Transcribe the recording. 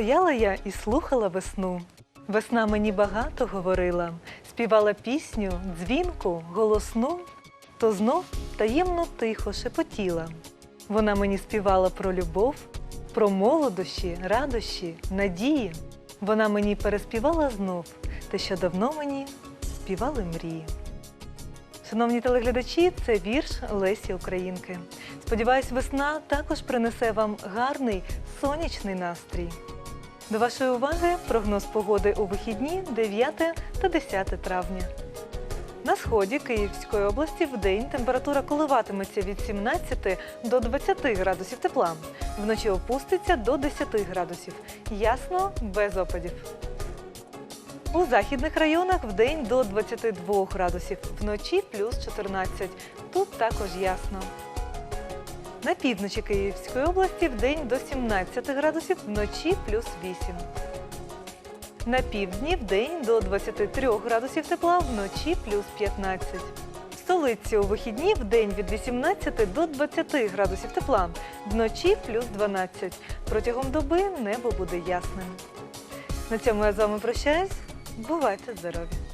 Стояла я і слухала весну. Весна мені багато говорила, співала пісню, дзвінку, голосну, то знов таємно тихо шепотіла. Вона мені співала про любов, про молодощі, радощі, надії. Вона мені переспівала знов те, що давно мені співали мрії. Шановні телеглядачі, це вірш Лесі Українки. Сподіваюсь, весна також принесе вам гарний сонячний настрій. До вашої уваги прогноз погоди у вихідні 9 та 10 травня. На сході Київської області в день температура коливатиметься від 17 до 20 градусів тепла. Вночі опуститься до 10 градусів. Ясно, без опадів. У західних районах в день до 22 градусів, вночі плюс 14. Тут також ясно. На півночі Київської області в день до 17 градусів, вночі плюс 8. На півдні в день до 23 градусів тепла, вночі плюс 15. В столиці у вихідні в день від 18 до 20 градусів тепла, вночі плюс 12. Протягом доби небо буде ясним. На цьому я з вами прощаюсь. Бувайте здорові!